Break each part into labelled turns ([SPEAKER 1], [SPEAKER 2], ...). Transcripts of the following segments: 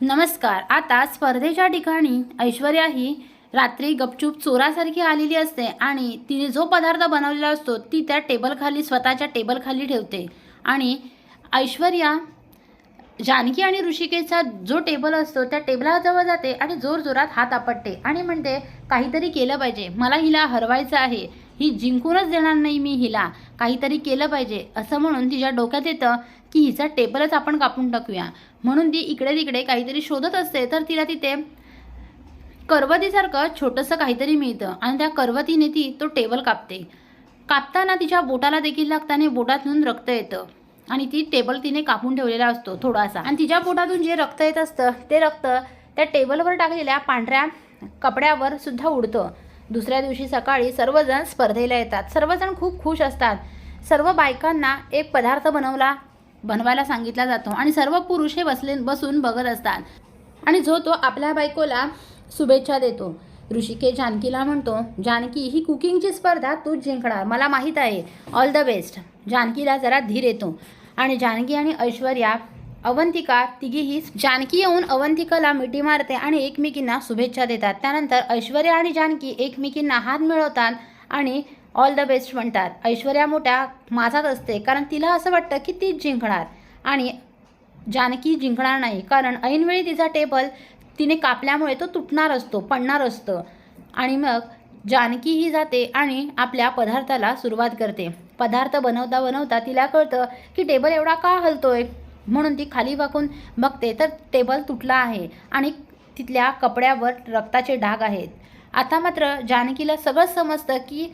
[SPEAKER 1] नमस्कार. आता स्पर्धेच्या ठिकाणी ऐश्वर्या ही रात्री गपचूप चोरासारखी आलेली असते आणि तिने जो पदार्थ बनवलेला असतो ती त्या टेबलखाली स्वतःच्या टेबलखाली ठेवते. आणि ऐश्वर्या जानकी आणि ऋषिकेशचा जो टेबल असतो त्या टेबलाजवळ जाते आणि जोरजोरात हात आपटते आणि म्हणते काहीतरी केलं पाहिजे. मला हिला हरवायचं आहे. ही जिंकूनच देणार नाही मी हिला. काहीतरी केलं पाहिजे. असं म्हणून तिच्या डोक्यात येतं की हिचा टेबलच आपण कापून टाकूया. म्हणून ती इकडे तिकडे काहीतरी शोधत असते तर तिला तिथे करवतीसारखं छोटंसं काहीतरी मिळतं आणि त्या करवतीने ती तो टेबल कापते. कापताना तिच्या बोटाला देखील लागताना बोटातून रक्त येतं आणि ती टेबल तिने कापून ठेवलेला असतो थोडासा. आणि तिच्या बोटातून जे रक्त येत असतं ते रक्त त्या टेबलवर टाकलेल्या पांढऱ्या कपड्यावर सुद्धा उडतं. दुसऱ्या दिवशी सकाळी सर्वजण स्पर्धेला येतात. सर्वजण खूप खुश असतात. सर्व बायकांना एक पदार्थ बनवला बनवायला सांगितला जातो. आणि सर्व पुरुष हे बसले बसून बघत असतात. आणि जो तो आपल्या बायकोला शुभेच्छा देतो. ऋषिकेश जानकीला म्हणतो जानकी ही कुकिंगची स्पर्धा तूच जिंकणार. मला माहीत आहे. ऑल द बेस्ट जानकीला जरा धीर येतो. आणि जानकी आणि ऐश्वर्या अवंतिका तिघीही जानकी येऊन अवंतिकाला मिठी मारते आणि एकमेकींना शुभेच्छा देतात. त्यानंतर ऐश्वर्या आणि जानकी एकमेकींना हात मिळवतात आणि ऑल द बेस्ट म्हणतात. ऐश्वर्या मोठ्या माझाच असते कारण तिला असं वाटतं की तीच जिंकणार. आणि जानकी जिंकणार नाही कारण ऐनवेळी तिचा टेबल तिने कापल्यामुळे तो तुटणार असतो पडणार असतं. आणि मग जानकी ही जाते आणि आपल्या पदार्थाला सुरुवात करते. पदार्थ बनवता बनवता तिला कळतं की टेबल एवढा का हलतोय? म्हणून ती खाली वाकून बघते तर टेबल तुटला आहे आणि तिथल्या कपड्यावर रक्ताचे डाग आहेत. आता मात्र जानकीला सगळं समजतं की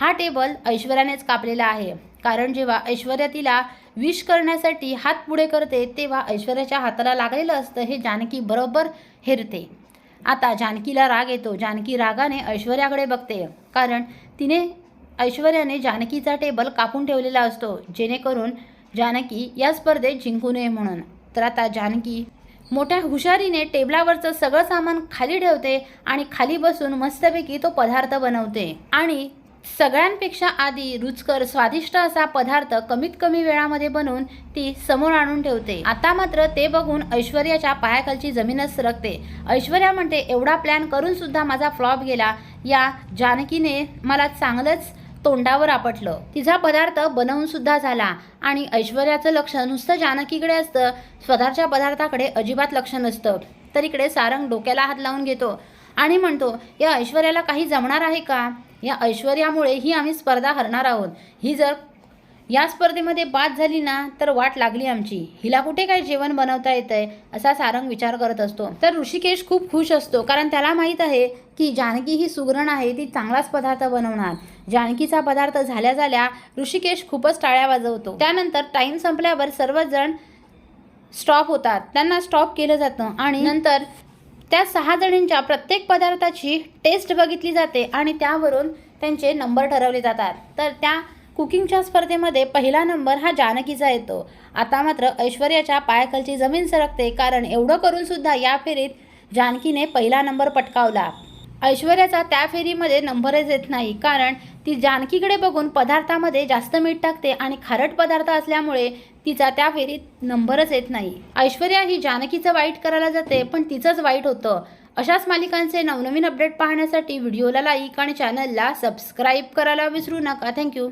[SPEAKER 1] हा टेबल ऐश्वर्यानेच कापलेला आहे. कारण जेव्हा ऐश्वर्या तिला विश करण्यासाठी हात पुढे करते तेव्हा ऐश्वर्याच्या हाताला लागलेलं असतं हे जानकी बरोबर हेरते. आता जानकीला राग येतो. जानकी रागाने ऐश्वर्याकडे बघते. कारण तिने ऐश्वर्याने जानकीचा टेबल कापून ठेवलेला असतो. जेणेकरून जानकी या स्पर्धेत जिंकू नये म्हणून. तर आता जानकी मोठ्या हुशारीने टेबलावरचं सगळं सामान खाली ठेवते आणि खाली बसून मस्तपैकी तो पदार्थ बनवते. आणि सगळ्यांपेक्षा आधी रुचकर स्वादिष्ट असा पदार्थ कमीत कमी वेळामध्ये बनवून ती समोर आणून ठेवते. आता मात्र ते बघून ऐश्वर्याच्या पायाखालची जमीनच सरकते. ऐश्वर्या म्हणते एवढा प्लॅन करून सुद्धा माझा फ्लॉप गेला. या जानकीने मला चांगलंच तोंडावर आपटलं. तिचा पदार्थ बनवून सुद्धा झाला. आणि ऐश्वर्याचं लक्ष नुसतं जानकीकडे असतं. स्वतःच्या पदार्थाकडे अजिबात लक्ष नसतं. तर इकडे सारंग डोक्याला हात लावून घेतो आणि म्हणतो या ऐश्वर्याला काही जमणार आहे का? या ऐश्वर्यामुळे ही आम्ही स्पर्धा हरणार आहोत. ही जर या स्पर्धेमध्ये बाद झाली ना तर वाट लागली आमची. हिला कुठे काय जेवण बनवता येतंय असा सारंग विचार करत असतो. तर ऋषिकेश खूप खुश असतो कारण त्याला माहीत आहे की जानकी ही सुगरण आहे ती चांगलाच पदार्थ बनवणार. जानकीचा पदार्थ झाल्या झाल्या ऋषिकेश खूपच टाळ्या वाजवतो. त्यानंतर टाईम संपल्यावर सर्वजण स्टॉप होतात. त्यांना स्टॉप केलं जातं आणि नंतर त्या सहा जणींच्या प्रत्येक पदार्थाची टेस्ट बघितली जाते आणि त्यावरून त्यांचे नंबर ठरवले जातात. तर त्या कुकिंगच्या स्पर्धेमध्ये पहिला नंबर हा जानकीचा येतो. आता मात्र ऐश्वर्याच्या पायाखालची जमीन सरकते कारण एवढं करूनसुद्धा या फेरीत जानकीने पहिला नंबर पटकावला. ऐश्वर्याचा त्या फेरीमध्ये नंबरच येत नाही. कारण ती जानकीकडे बघून पदार्थामध्ये जास्त मीठ टाकते आणि खारट पदार्थ असल्यामुळे तिचा त्या फेरीत नंबरच येत नाही. ऐश्वर्या ही जानकीचं वाईट करायला जाते पण तिचंच वाईट होतं. अशाच मालिकांचे नवनवीन अपडेट पाहण्यासाठी व्हिडिओला लाईक आणि चॅनलला सबस्क्राईब करायला विसरू नका. थँक्यू